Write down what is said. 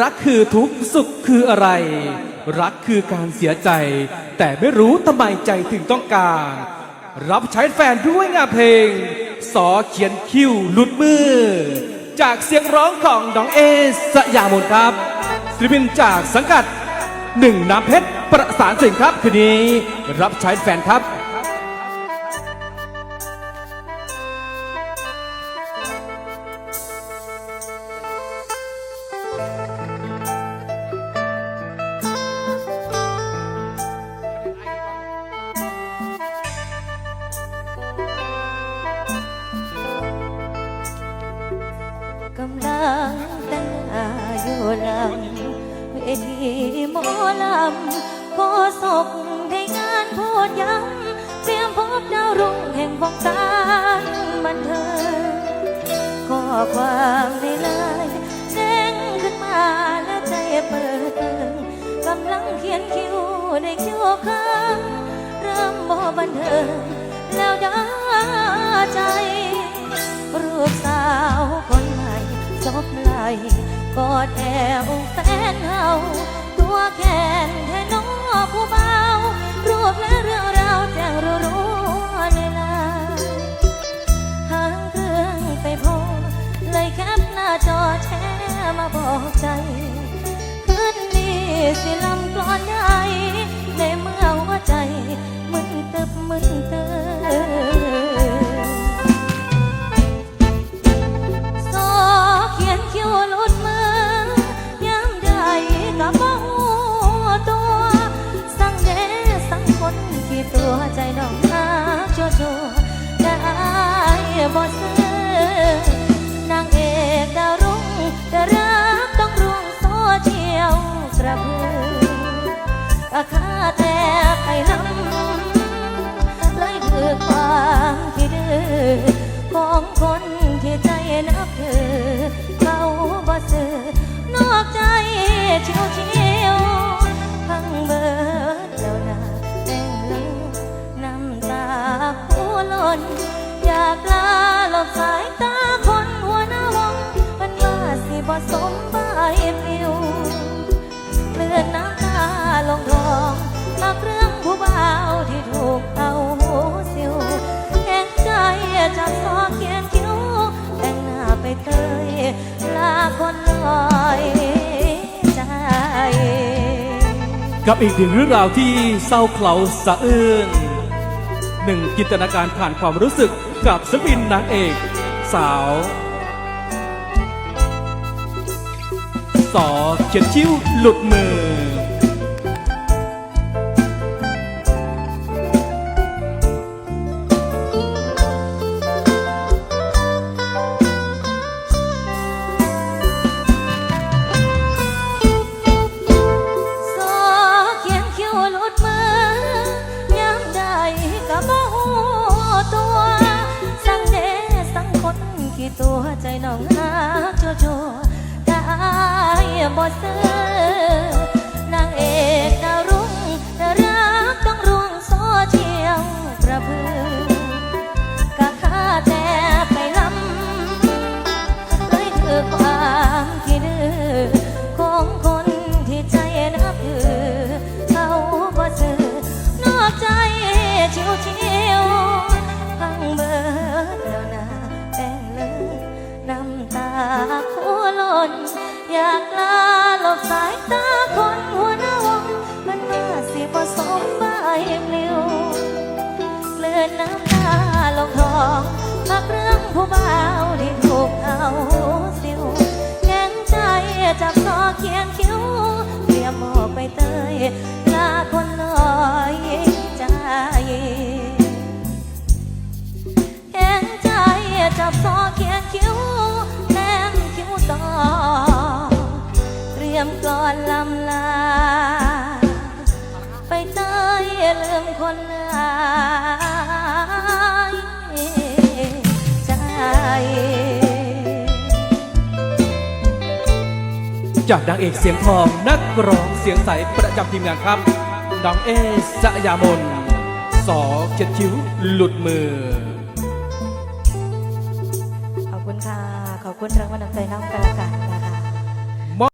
รักคือทุกข์สุขคืออะไร รักคือการเสียใจ แต่ไม่รู้ทำไมใจถึงต้องการ รับใช้แฟนด้วยงานเพลง สอเขียนคิ้วหลุดมือ จากเสียงร้องของน้องเอสยามนครับศิลปินจากสังกัดหนึ่งน้ำเพชรประสานสิ่งครับคืนนี้ รับใช้แฟนครับ หมอลำขอศกได้งานพูดย้ำเตรียมพบดาวรุ่งแห่งวงการบันเทิงข้อความในไลน์เด้งขึ้นมาและใจเปิดเผยกำลังเขียนคิวได้คิวค้างเริ่มบ่บันเทิงแล้วด้าใจรูปสาวคนใหม่ซบไหลกอดแอวแฟนเฮา แขนแทนนอผู้เบา รูปและเรื่องราวแจ้งรู้รู้ในไลาหางเครื่องไปโพสเลยแคปหน้าจอแชร์มาบอกใจคืนนี้สิลำกลอนให ชัวชัวๆได้บ่ซื้อนางเอกดาวรุ่งแต่รักต้องรุ่งโซเชียลกระพืออาคาแต่ไปลำเลยคือความที่ดื้อของคนที่ใจนับถือเขาบ่ซื้อนอกใจเชียวเชี น อยากลาหลบสายตาคนหัวหน้าวงมันว่าสิบ่สมใบปลิวเลือนน้ำตาลงทองมาเรื่องผู้บ่าวที่ถูกเอาหูสิวแข็งใจจับซอเขียนคิ้วแต่งหน้าไปเตยลาคนลอยใจกับอีกหนึ่งเรื่องราวที่เศร้าเคลาสะอื้น หนึ่งจินตนาการผ่านความรู้สึกกับศิลปินนางเอกสาวสอเขียนชิ้วหลุดมือ ตัวใจน้องหักชัวชัวๆได้บ่ซื้อนางเอกดาวรุ่ง ปลิวเกลือนน้ำตาลงทองพักเรื่องผู้บ่าวที่ถูกเอาสิวแข็งใจจับซอเขียนคิ้วเตรียมหมอกไปเตยลาคนลอยใจแข็งใจจับซอเขียนคิ้วแนมคิ้วต่อเตรียมก่อนลำลา คนหลายใจจากนางเอกเสียงทองนักร้องเสียงใสประจำทีมงานครับน้องเอสยามนสอเขียนคิ้วหลุดมือ ขอบคุณค่ะ ขอบคุณรางวัลน้ำใจน้ำกันละกัน